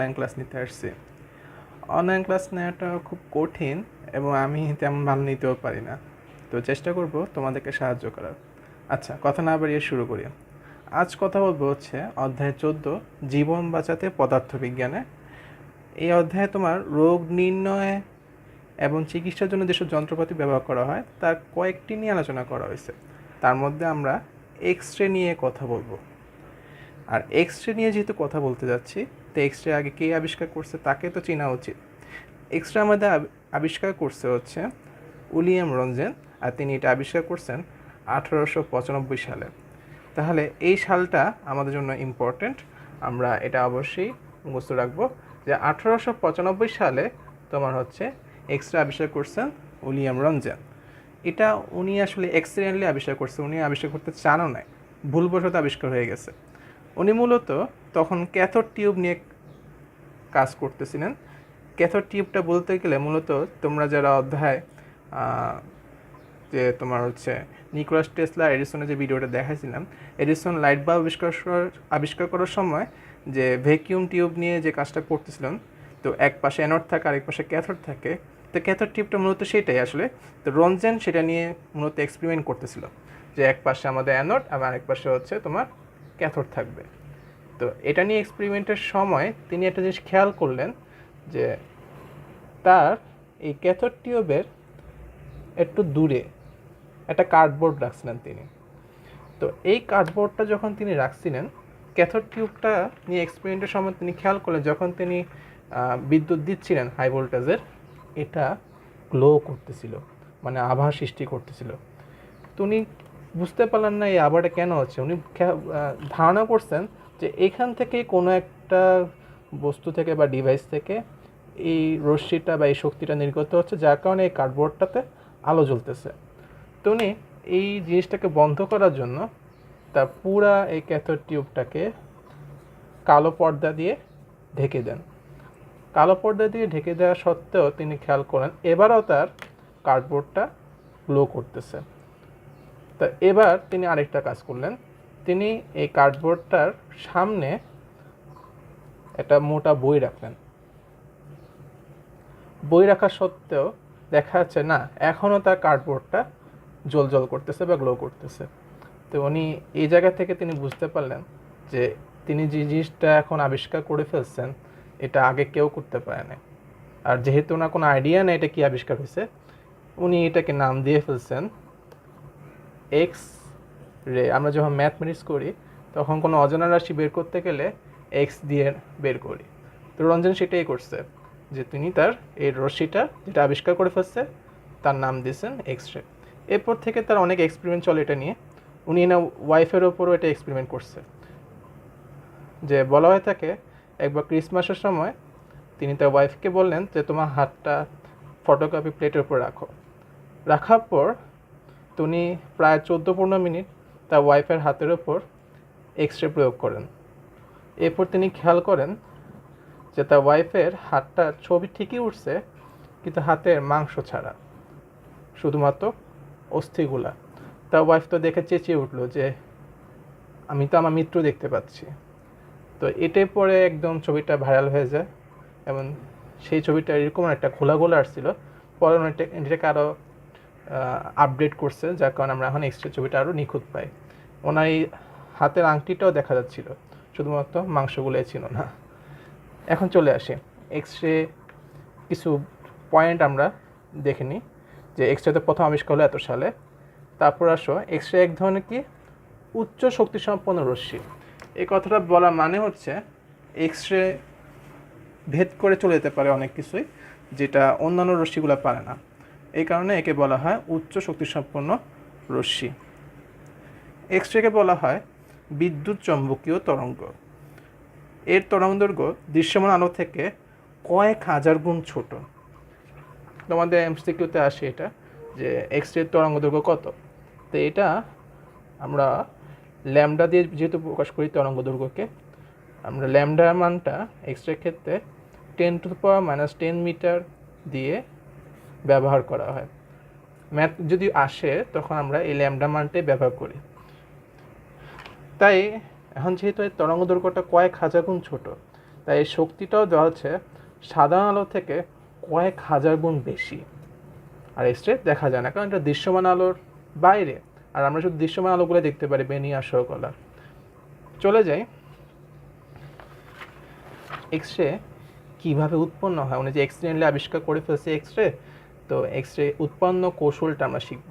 Online class নিতে আসছি। Online class নেওয়াটা খুব কঠিন এবং আমি তেমন ভালো নিতেও পারি না। তো চেষ্টা করব তোমাদেরকে সাহায্য করার। আচ্ছা কথা না বাড়িয়ে শুরু করি। আজ কথা বলব হচ্ছে অধ্যায় চোদ্দ, জীবন বাঁচাতে পদার্থবিজ্ঞানে। এই অধ্যায়ে তোমার রোগ নির্ণয় এবং চিকিৎসার জন্য যেসব যন্ত্রপাতি ব্যবহার করা হয়, তার কয়েকটি নিয়ে আলোচনা করা হয়েছে। তার মধ্যে আমরা এক্স রে নিয়ে কথা বলব। আর এক্স রে নিয়ে যেহেতু কথা বলতে যাচ্ছি তো এক্স রে আগে কে আবিষ্কার করছে তাকে তো চেনা উচিত। এক্স রে আমাদের আব- আবিষ্কার করছে হচ্ছে উইলিয়াম রঞ্জেন আর তিনি এটা আবিষ্কার করছেন আঠারোশো পঁচানব্বই সালে। তাহলে এই সালটা আমাদের জন্য ইম্পর্ট্যান্ট আমরা এটা অবশ্যই মুখস্থ রাখব যে আঠারোশো পঁচানব্বই সালে তোমার হচ্ছে এক্স রে আবিষ্কার করছেন উইলিয়াম রঞ্জেন। এটা উনি আসলে এক্সিডেন্টলি আবিষ্কার করছে, উনি আবিষ্কার করতে চানও নাই। ভুলবশত আবিষ্কার হয়ে গেছে। উনি মূলত তখন ক্যাথোড টিউব নিয়ে কাজ করতেছিলেন। ক্যাথোড টিউবটা বলতে গেলে মূলত তোমরা যারা অধ্যায় যে তোমার হচ্ছে নিকোলাস টেসলা, এডিসনের যে ভিডিওটা দেখাইছিলাম, এডিসন লাইট বাল্ব আবিষ্কার আবিষ্কার করার সময় যে ভ্যাকিউম টিউব নিয়ে যে কাজটা করতেছিলেন তো এক পাশে অ্যানোড থাকে, আরেক পাশে ক্যাথোড থাকে, তো ক্যাথোড টিউবটা মূলত সেটাই আসলে, তো রঞ্জেন সেটা নিয়ে মূলত এক্সপেরিমেন্ট করতেছিল। যে এক পাশে আমাদের অ্যানোড আর আরেক পাশে হচ্ছে তোমার ক্যাথোড থাকবে। তো এটা নিয়ে এক্সপেরিমেন্টের সময় তিনি একটা জিনিস খেয়াল করলেন যে তার এই ক্যাথোড টিউবের একটু দূরে একটা কার্ডবোর্ড রাখছিলেন তিনি। তো এই কার্ডবোর্ডটা যখন তিনি রাখছিলেন, ক্যাথোড টিউবটা নিয়ে এক্সপেরিমেন্টের সময় তিনি খেয়াল করলেন, যখন তিনি বিদ্যুৎ দিচ্ছিলেন হাই ভোল্টেজের এটা গ্লো করতেছিল মানে আভা সৃষ্টি করতেছিল। তো উনি বুঝতে পারলেন না এই আভাটা কেন হচ্ছে। উনি ধারণা করছেন যে এখান থেকে কোনো একটা বস্তু থেকে বা ডিভাইস থেকে এই রশ্মিটা বা এই শক্তিটা নির্গত হচ্ছে, যার কারণে এই কার্ডবোর্ডটাতে আলো জ্বলতেছে। তো উনি এই জিনিসটাকে বন্ধ করার জন্য তার পুরা এই ক্যাথর টিউবটাকে কালো পর্দা দিয়ে ঢেকে দেন। কালো পর্দা দিয়ে ঢেকে দেওয়া সত্ত্বেও তিনি খেয়াল করেন, এবারও তার কার্ডবোর্ডটা গ্লো করতেছে। তা এবার তিনি আরেকটা কাজ করলেন। তিনি এই কার্ডবোর্ডটার সামনে একটা মোটা বই রাখলেন। বই রাখা সত্ত্বেও দেখা যাচ্ছে, না এখনও তার কার্ডবোর্ডটা জল জল করতেছে বা গ্লো করতেছে। তো উনি এই জায়গা থেকে তিনি বুঝতে পারলেন যে তিনি যে জিনিসটা এখন আবিষ্কার করে ফেলছেন, এটা আগে কেউ করতে পারে না আর যেহেতু ওনার কোনো আইডিয়া নেই এটা কি আবিষ্কার হয়েছে, উনি এটাকে নাম দিয়ে ফেলছেন এক্স রে আমরা যখন ম্যাথমেটিক্স করি, তখন কোনো অজানা রাশি বের করতে গেলে এক্স দিয়ে বের করি। তো রঞ্জন সেটাই করছে যে তিনি তার এই রশ্মিটা যেটা আবিষ্কার করে ফেলছে, তার নাম দিয়েছেন এক্স রে। এরপর থেকে তার অনেক এক্সপেরিমেন্ট চলে এটা নিয়ে। উনি না ওয়াইফের ওপরও এটা এক্সপেরিমেন্ট করছে। যে বলা হয়ে থাকে, একবার ক্রিসমাসের সময় তিনি তার ওয়াইফকে বললেন যে, তোমার হাতটা ফটোকপি প্লেটের উপর রাখো। রাখার পর তিনি প্রায় চোদ্দ পনেরো মিনিট তার ওয়াইফের হাতের ওপর এক্স রে প্রয়োগ করেন। এরপর তিনি খেয়াল করেন যে তার ওয়াইফের হাতটা ছবি ঠিকই উঠছে, কিন্তু হাতের মাংস ছাড়া। শুধুমাত্র অস্থিগুলা। তার ওয়াইফ তো দেখে চেঁচিয়ে উঠল যে, আমি তো আমার মিত্র দেখতে পাচ্ছি। তো এটাই পরে একদম ছবিটা ভাইরাল হয়ে যায় এবং সেই ছবিটা এরকম একটা খোলা গোলা আসছিল। পরে এটাকে আরও আপডেট করছে, যার কারণে আমরা এখন এক্সট্রা ছবিটা আরও নিখুঁত পাই। ওনার এই হাতের আংটিটাও দেখা যাচ্ছিল, শুধুমাত্র মাংসগুলোই ছিল না। এখন চলে আসি। এক্স রে কিছু পয়েন্ট আমরা দেখে নিই, যে এক্স রেতে প্রথম আবিষ্কার হলো এত সালে। তারপর আসো এক্স রে এক ধরনের কি? উচ্চ শক্তিসম্পন্ন রশ্মি। এই কথাটা বলা মানে হচ্ছে এক্স রে ভেদ করে চলে যেতে পারে অনেক কিছুই, যেটা অন্যান্য রশ্মিগুলো পারে না। এই কারণে একে বলা হয় উচ্চ শক্তিসম্পন্ন রশ্মি। এক্স রেকে বলা হয় বিদ্যুৎ চম্বকীয় তরঙ্গ। এর তরঙ্গ দৈর্ঘ্য দৃশ্যমান আলো থেকে কয়েক হাজার গুণ ছোট। তোমাদের এমসিকিউতে আসে এটা, যে এক্স রে তরঙ্গ দৈর্ঘ্য কত? তো এটা আমরা ল্যামডা দিয়ে যেহেতু প্রকাশ করি তরঙ্গ দৈর্ঘ্যকে, আমরা ল্যামডার মানটা এক্স রে ক্ষেত্রে ten to power minus ten metre দিয়ে ব্যবহার করা হয়। ম্যাথ যদি আসে, তখন আমরা এই ল্যামডা মানটাই ব্যবহার করি। তাই এখন যেহেতু এই তরঙ্গ দৈর্ঘ্যটা কয়েক হাজার গুণ ছোট, তাই এই শক্তিটাও দেওয়া হচ্ছে সাধারণ আলো থেকে কয়েক হাজার গুণ বেশি। আর এক্স রে দেখা যায় না, কারণ এটা দৃশ্যমান আলোর বাইরে। আর আমরা শুধু দৃশ্যমান আলোগুলো দেখতে পারি বেনিয়া শোকলা চলে যাই এক্স রে কীভাবে উৎপন্ন হয়। উনি যে এক্সিডেন্টলি আবিষ্কার করে ফেলছে এক্স রে তো এক্স রে উৎপন্ন কৌশলটা আমরা শিখব।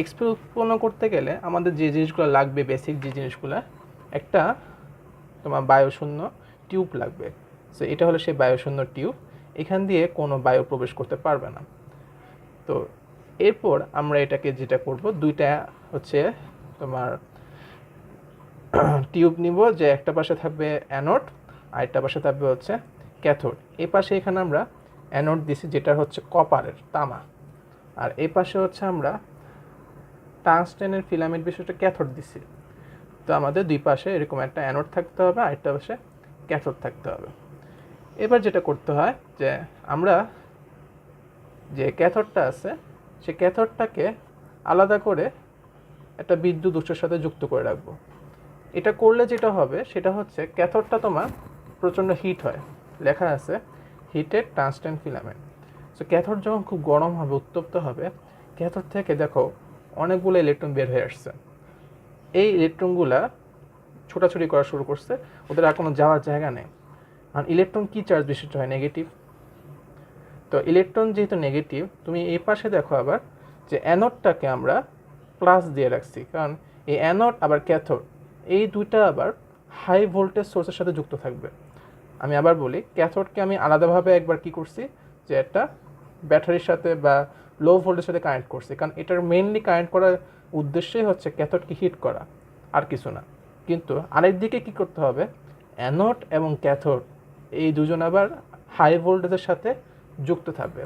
এক্স রে উৎপন্ন করতে গেলে আমাদের যে জিনিসগুলো লাগবে বেসিক যে জিনিসগুলো, একটা তোমার বায়ুশূন্য টিউব লাগবে। সো এটা হলো সেই বায়ুশূন্য টিউব এখান দিয়ে কোনো বায়ু প্রবেশ করতে পারবে না। তো, এরপর আমরা এটাকে যেটা করব, দুইটা হচ্ছে তোমার টিউব নিব, যে একটা পাশে থাকবে অ্যানোড আরেকটা পাশে থাকবে হচ্ছে ক্যাথোড এ পাশে এখানে আমরা অ্যানোড দিছি যেটা হচ্ছে কপারের তামা। আর এই পাশে হচ্ছে আমরা টাংস্টেনের ফিলামেন্ট বিষয়টা ক্যাথোড দিছি। তো আমাদের দুই পাশে এরকম একটা অ্যানোড থাকতে হবে, আর একটা পাশে ক্যাথোড থাকতে হবে। এবার যেটা করতে হয় যে আমরা যে ক্যাথোডটা আছে, সে ক্যাথোডটাকে আলাদা করে একটা বিদ্যুৎ উৎসের সাথে যুক্ত করে রাখব। এটা করলে যেটা হবে, সেটা হচ্ছে ক্যাথোডটা তোমার প্রচণ্ড হিট হয়। লেখা আছে heated tungsten filament so cathode যখন খুব গরম হবে, উত্তপ্ত হবে ক্যাথোড থেকে দেখো অনেকগুলো ইলেকট্রন বের হয়ে আসছে। এই ইলেকট্রনগুলা ছোটাছুটি করা শুরু করছে, ওদের আর কোনো যাওয়ার জায়গা নেই। আর ইলেকট্রন কী চার্জ বিশিষ্ট হয়? নেগেটিভ তো ইলেকট্রন যেহেতু নেগেটিভ তুমি এই পাশে দেখো আবার যে অ্যানোডটাকে আমরা প্লাস দিয়ে রাখছি। কারণ এই অ্যানোড আবার ক্যাথোড এই দুইটা আবার হাই ভোল্টেজ সোর্সের সাথে যুক্ত থাকবে। আমি আবার বলি ক্যাথোডকে আমি আলাদাভাবে একবার কি করছি? যে একটা ব্যাটারির সাথে বা লো ভোল্টেজের সাথে কানেক্ট করছি। কারণ এটার মেইনলি কানেক্ট করার উদ্দেশ্যই হচ্ছে ক্যাথোডকে হিট করা, আর কিছু না। কিন্তু আরেক দিকে কী করতে হবে? অ্যানোড এবং ক্যাথোড এই দুজন আবার হাই ভোল্টেজের সাথে যুক্ত থাকবে।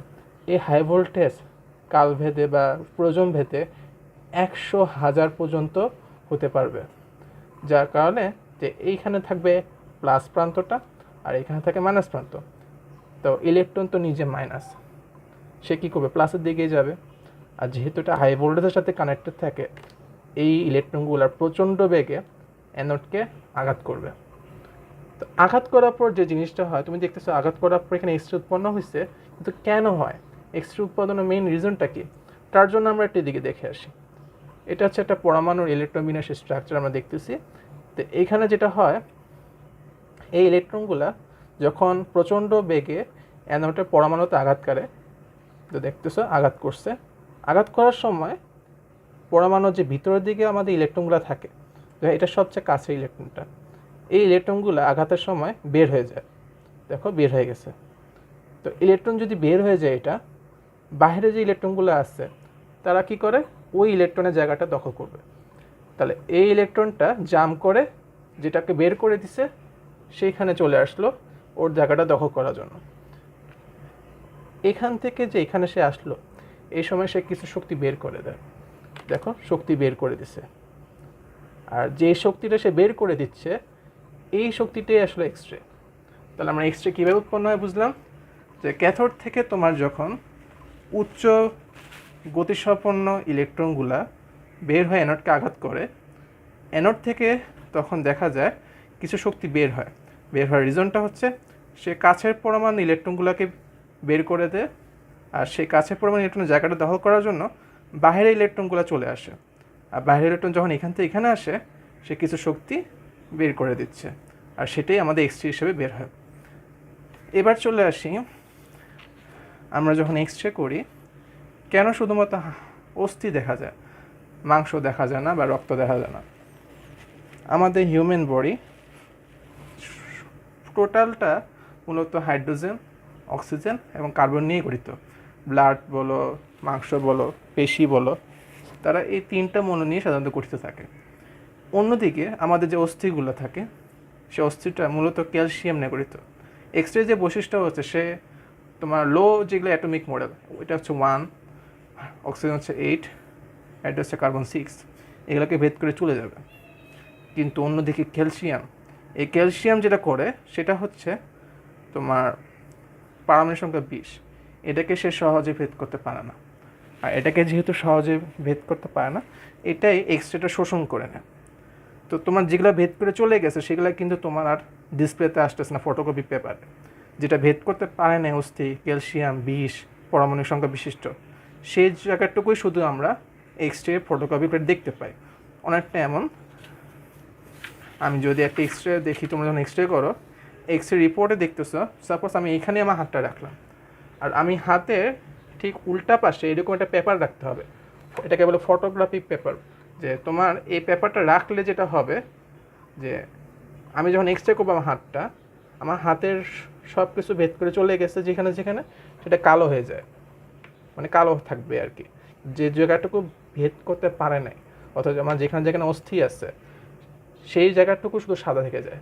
এই হাই ভোল্টেজ কালভেদে বা প্রয়োজন ভেদে একশো হাজার পর্যন্ত হতে পারবে। যার কারণে যে এইখানে থাকবে প্লাস প্রান্তটা আর এখানে থাকে মাইনাস প্রান্ত। তো ইলেকট্রন তো নিজে মাইনাস সে কী করবে? প্লাসের দিকেই যাবে। আর যেহেতু এটা হাই ভোল্টেজের সাথে কানেক্টেড থাকে, এই ইলেকট্রনগুলোর প্রচণ্ড বেগে অ্যানোডকে আঘাত করবে। তো আঘাত করার পর যে জিনিসটা হয়, তুমি দেখতেছো আঘাত করার পর এখানে এক্সরে উৎপন্ন হয়েছে কিন্তু কেন হয়? এক্সরে উৎপাদনের মেইন রিজনটা কি? তার জন্য আমরা একটি দিকে দেখে আসি। এটা হচ্ছে একটা পরমাণুর ইলেকট্রোবিন্যাস স্ট্রাকচার আমরা দেখতেছি। তো এখানে যেটা হয় এই ইলেকট্রনগুলা যখন প্রচণ্ড বেগে অ্যানোটের পরমাণুতে আঘাত করে, তো দেখতেছো আঘাত করছে। আঘাত করার সময় পরমাণুর যে ভিতরের দিকে আমাদের ইলেকট্রনগুলো থাকে এটা সবচেয়ে কাছে ইলেকট্রনটা, এই ইলেকট্রনগুলো আঘাতের সময় বের হয়ে যায়। দেখো, বের হয়ে গেছে। তো ইলেকট্রন যদি বের হয়ে যায় এটা বাইরে যে ইলেকট্রনগুলো আছে, তারা কি করে? ওই ইলেকট্রনের জায়গাটা দখল করবে। তাহলে এই ইলেকট্রনটা জাম করে, যেটাকে বের করে দিছে সেইখানে চলে আসলো ওর জায়গাটা দখল করার জন্য। এখান থেকে যে এখানে সে আসলো, এই সময় সে কিছু শক্তি বের করে দেয়। দেখো, শক্তি বের করে দিছে। আর যে শক্তিটা সে বের করে দিচ্ছে, এই শক্তিটাই আসলে এক্স রে তাহলে আমরা এক্স রে কীভাবে উৎপন্ন হয় বুঝলাম? যে ক্যাথোড থেকে তোমার যখন উচ্চ গতিসম্পন্ন ইলেকট্রনগুলা বের হয়ে অ্যানোডকে আঘাত করে অ্যানোড থেকে তখন দেখা যায় কিছু শক্তি বের হয়। বের হওয়ার রিজনটা হচ্ছে সে কাছের পরমাণু ইলেকট্রনগুলোকে বের করে দেয় আর সেই কাছের পরমাণু ইলেকট্রনের জায়গাটা দখল করার জন্য বাইরের ইলেকট্রনগুলো চলে আসে। আর বাইরের ইলেকট্রন যখন এখান থেকে এখানে আসে, সে কিছু শক্তি বের করে দিচ্ছে আর সেটাই আমাদের এক্স রে হিসেবে বের হয়। এবার চলে আসি, আমরা যখন এক্স রে করি, কেন শুধুমাত্র অস্থি দেখা যায়? মাংস দেখা যায় না বা রক্ত দেখা যায় না। আমাদের হিউম্যান বডি টোটালটা মূলত হাইড্রোজেন, অক্সিজেন এবং কার্বন নিয়ে গঠিত। ব্লাড বলো, মাংস বলো, পেশি বলো, তারা এই তিনটা মনো নিয়ে সাধারণত গঠিত থাকে। অন্যদিকে আমাদের যে অস্থিগুলো থাকে, সে অস্থিটা মূলত ক্যালসিয়াম নিয়ে গঠিত। এক্স রে যে বৈশিষ্ট্য হচ্ছে, সে তোমার লো যেগুলো অ্যাটমিক মডেল ওইটা হচ্ছে ওয়ান অক্সিজেন হচ্ছে এইট এটা হচ্ছে কার্বন সিক্স এগুলোকে ভেদ করে চলে যাবে। কিন্তু অন্যদিকে ক্যালসিয়াম এই ক্যালসিয়াম যেটা করে, সেটা হচ্ছে তোমার পারমাণবিক সংখ্যা বিশ। এটাকে সে সহজে ভেদ করতে পারে না। আর এটাকে যেহেতু সহজে ভেদ করতে পারে না, এটাই এক্সট্রাটা শোষণ করে নেয়। তো তোমার যেগুলো ভেদ করে চলে গেছে, সেগুলো কিন্তু তোমার আর ডিসপ্লেতে আসতেছে না ফটোকপি পেপারে যেটা ভেদ করতে পারে না অস্থি, ক্যালসিয়াম, বিষ পরমাণু সংখ্যা বিশিষ্ট। সেই জায়গাটুকুই শুধু আমরা এক্স রে ফটোকপি পেপার দেখতে পাই। অনেকটা এমন আমি যদি একটা এক্স রে দেখি, তোমরা যখন এক্স রে করো এক্স রে রিপোর্টে দেখতেছো সাপোজ আমি এখানে আমার হাতটা রাখলাম। আর আমি হাতে ঠিক উল্টা পাশে এরকম একটা পেপার রাখতে হবে। এটাকে বলে ফটোগ্রাফিক পেপার যে তোমার এই পেপারটা রাখলে যেটা হবে, যে আমি যখন এক্স রে করব আমার হাতটা, আমার হাতের সব কিছু ভেদ করে চলে গেছে যেখানে যেখানে, সেটা কালো হয়ে যায়। মানে কালো থাকবে আর কি। যে জায়গাটুকু ভেদ করতে পারে নাই, অথচ আমার যেখানে যেখানে অস্থি আছে সেই জায়গাটুকু শুধু সাদা থেকে যায়।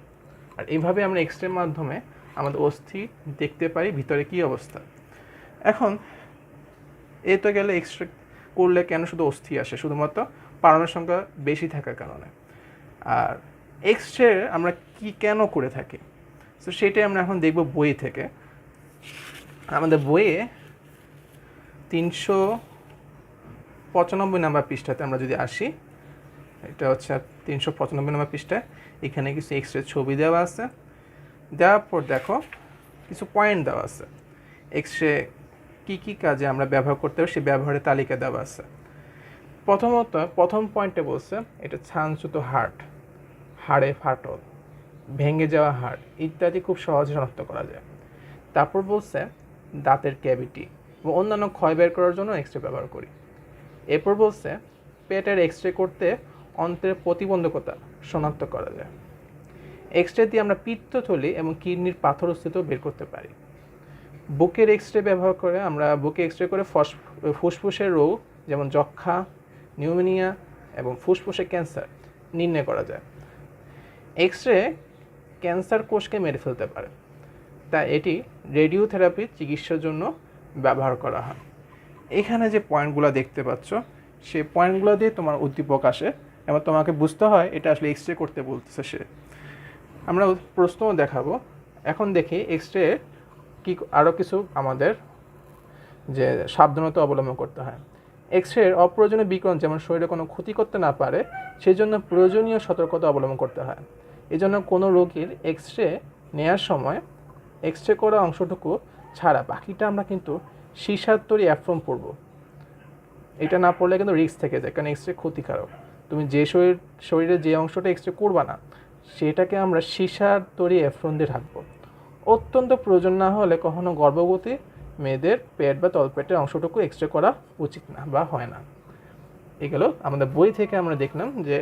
আর এইভাবে আমরা এক্স রের মাধ্যমে আমাদের অস্থি দেখতে পাই ভিতরে কী অবস্থা। এখন এ তো গেলে এক্স রে করলে কেন শুধু অস্থি আসে? শুধুমাত্র পারমাণবিক সংখ্যা বেশি থাকার কারণে। আর এক্স রে আমরা কি কেন করে থাকি? তো সেটাই আমরা এখন দেখব বই থেকে। আমাদের বইয়ে তিনশো পঁচানব্বই নাম্বার পৃষ্ঠাতে আমরা যদি আসি এটা হচ্ছে তিনশো পঁচানব্বই নম্বর পৃষ্ঠায়। এখানে কিছু এক্স রে ছবি দেওয়া আছে। দেওয়ার পর দেখো, কিছু পয়েন্ট দেওয়া আছে। এক্স রে কী কী কাজে আমরা ব্যবহার করতে পারি, সেই ব্যবহারের তালিকা দেওয়া আছে। প্রথমত, প্রথম পয়েন্টে বলছে, এটা ছানচ্যুত হার্ট হাড়ে ফাটল, ভেঙে যাওয়া হাড় ইত্যাদি খুব সহজে শনাক্ত করা যায়। তারপর বলছে, দাঁতের ক্যাভিটি এবং অন্যান্য ক্ষয় বের করার জন্য এক্স রে ব্যবহার করি। এরপর বলছে, পেটের এক্স রে করতে অন্ত্রের প্রতিবন্ধকতা শনাক্ত করা যায়। এক্স রে দিয়ে আমরা পিত্তথলি এবং কিডনির পাথর অস্তিত্ব বের করতে পারি। বুকের এক্স রে ব্যবহার করে আমরা বুকে এক্স রে করে ফস- ফুসফুসের রোগ যেমন যক্ষা নিউমোনিয়া এবং ফুসফুসের ক্যান্সার নির্ণয় করা যায়। এক্স রে ক্যান্সার কোষকে মেরে ফেলতে পারে, তাই এটি রেডিওথেরাপি চিকিৎসার জন্য ব্যবহার করা হয়। এখানে যে পয়েন্টগুলো দেখতে পাচ্ছ, সেই পয়েন্টগুলো দিয়ে তোমার উদ্দীপক আসে। এবং তোমাকে বুঝতে হয় এটা আসলে এক্স রে করতে বলতেছে সে। আমরা প্রশ্নও দেখাবো। এখন দেখি এক্স রে কি আরও কিছু আমাদের যে সাবধানতা অবলম্বন করতে হয়। এক্স রের অপ্রয়োজনীয় বিকরণ যেমন শরীরে কোনো ক্ষতি করতে না পারে সেই জন্য প্রয়োজনীয় সতর্কতা অবলম্বন করতে হয়। এই জন্য কোনো রোগীর এক্স রে নেওয়ার সময় এক্স রে করা অংশটুকু ছাড়া বাকিটা আমরা কিন্তু সীসার তৈরি অ্যাফ্রম পরব। এটা না পড়লে কিন্তু রিস্ক থেকে যায়, কারণ এক্স রে ক্ষতিকারক। তুমি যে শরীর, শরীরের যে অংশটা এক্স রে করবা না, সেটাকে আমরা সীসার তৈরি অ্যাফ্রন দিয়ে ঢাকবো। অত্যন্ত প্রয়োজন না হলে কখনো গর্ভবতী মেয়েদের পেট বা তলপেটের অংশটুকু এক্স রে করা উচিত না বা হয় না। এগুলো আমাদের বই থেকে আমরা দেখলাম যে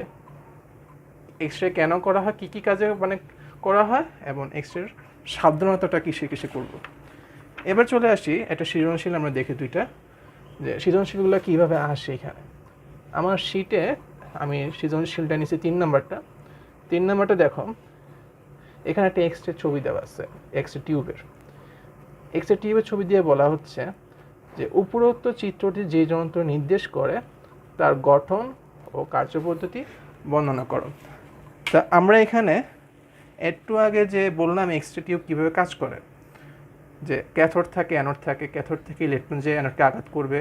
এক্স রে কেন করা হয়, কী কী কাজে মানে করা হয় এবং এক্স রের সাবধানতাটা কিসে কিসে করব। এবার চলে আসি, একটা সৃজনশীল আমরা দেখি দুইটা, যে সৃজনশীলগুলো কীভাবে আসে এখানে। আমার শিটে সৃজনশীলটা নিচ্ছি তিন নাম্বারটা। তিন নাম্বারটা দেখো, এখানে একটা এক্স ছবি দেওয়া আছে এক্স রে টিউবের। এক্স রে টিউবের ছবি দিয়ে বলা হচ্ছে যে উপরোক্ত চিত্রটি যে যন্ত্র নির্দেশ করে, তার গঠন ও কার্যপদ্ধতি বর্ণনা করো। তা আমরা এখানে একটু আগে যে বললাম এক্স রে টিউব কীভাবে কাজ করে, যে ক্যাথোড থাকে, অ্যানোড থাকে, ক্যাথোড থেকে ইলেকট্রন যে অ্যানোডকে আঘাত করবে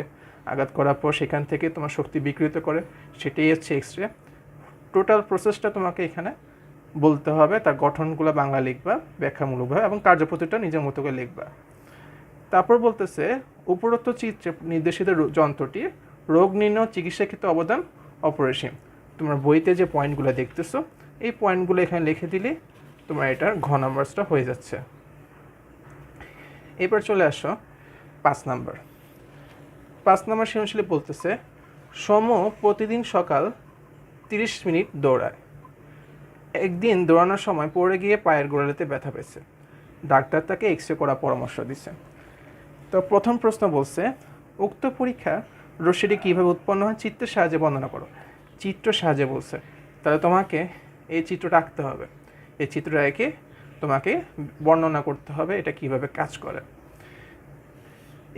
আঘাত করার পর সেখান থেকে তোমার শক্তি বিকৃত করে সেটাই হচ্ছে এক্স রে টোটাল প্রসেসটা তোমাকে এখানে বলতে হবে, তার গঠনগুলো বাংলা লিখবা, ব্যাখ্যামূলকভাবে, এবং কার্যপদ্ধতিটা নিজের মতো করে লিখবা। তারপর বলতেছে, উপরোক্ত চিত্রে নির্দেশিত যন্ত্রটি রোগ নির্ণয় চিকিৎসা ক্ষেত্রে অবদান অপরিসীম। তোমার বইতে যে পয়েন্টগুলো দেখতেছো, এই পয়েন্টগুলো এখানে লিখে দিলে তোমার এটার ঘ নাম্বারসটা হয়ে যাচ্ছে। এবার চলে আসো পাঁচ নাম্বার। পাঁচ নাম্বার সৃজনশীলে বলতেছে, সম প্রতিদিন সকাল তিরিশ মিনিট দৌড়ায়। একদিন দৌড়ানোর সময় পড়ে গিয়ে পায়ের গোড়ালিতে ব্যথা পেয়েছে। ডাক্তার তাকে এক্স রে করার পরামর্শ দিছে। তো প্রথম প্রশ্ন বলছে, উক্ত পরীক্ষা রশ্মিটি কীভাবে উৎপন্ন হয়? চিত্রের সাহায্যে বর্ণনা করো। চিত্র সাহায্যে বলছে, তাহলে তোমাকে এই চিত্রটা আঁকতে হবে। এই চিত্রটা এঁকে তোমাকে বর্ণনা করতে হবে, এটা কীভাবে কাজ করে।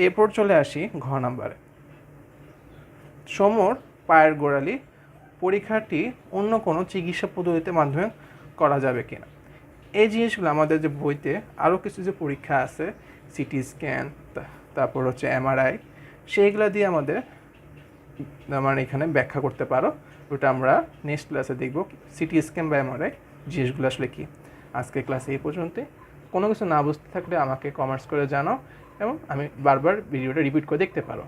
এরপর চলে আসি ঘ নাম্বারে। সমর পায়ের গোড়ালি পরীক্ষাটি অন্য কোনো চিকিৎসা পদ্ধতিতে মাধ্যমে করা যাবে কিনা? এই জিনিসগুলো আমাদের যে বইতে আরও কিছু যে পরীক্ষা আছে, সিটি স্ক্যান তারপর হচ্ছে এমআরআই, সেইগুলো দিয়ে আমাদের আমার এখানে ব্যাখ্যা করতে পারো। ওটা আমরা নেক্সট ক্লাসে দেখব সিটি স্ক্যান বা এমআরআই জিনিসগুলো আসলে কি। আজকে ক্লাসে এই পর্যন্তই। কোনো কিছু না বুঝতে থাকলে আমাকে কমেন্টস করে জানাও। এবং আমি বারবার ভিডিওটা রিপিট করে দেখতে পারো।